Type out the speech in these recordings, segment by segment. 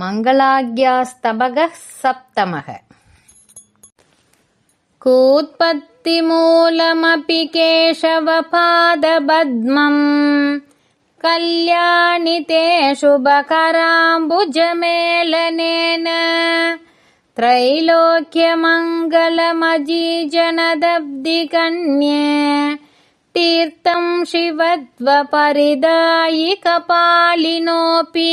मङ्गलाज्ञास्तबगः सप्तमः कूत्पत्तिमूलमपि केशवपादपद्मम् कल्याणि ते शुभकराम्बुजमेलनेन त्रैलोक्यमङ्गलमजीजनदब्धिकन्ये तीर्थं शिवद्वपरिदायिकपालिनोऽपि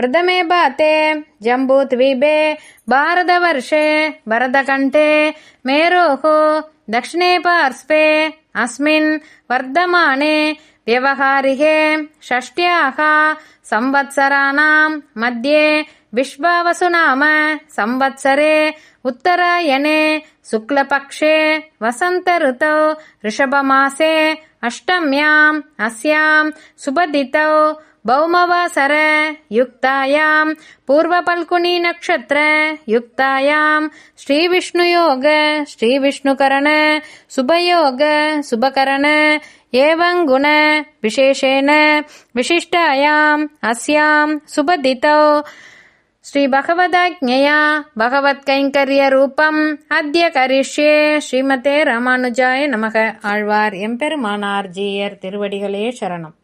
प्रथमे बाते जम्बूद्वीपे भारतवर्षे भरतकण्ठे मेरोः दक्षिणे पार्श्वे अस्मिन् वर्धमाने व्यवहारिके षष्ट्याः संवत्सराणाम् मध्ये विश्वावसुनाम संवत्सरे उत्तरायणे शुक्लपक्षे ऋतौ ऋषभमासे अष्टम्याम् अस्याम् सुबदितौ भौमवासर युक्तायां पूर्वपल्कुनी नक्षत्र युक्तायां श्रीविष्णुयोग श्रीविष्णुकरण सुभयोग सुभकरण एवं गुण विशेषेण विशिष्टायाम् अस्यां सुबदितौ श्रीभगवदाज्ञया भगवत्कैङ्कर्यरूपम् अद्य करिष्ये श्रीमते रामानुजाय நமக ஆழ்வார் எம்பெருமானார் ஜீயர் திருவடிகளே சரணம்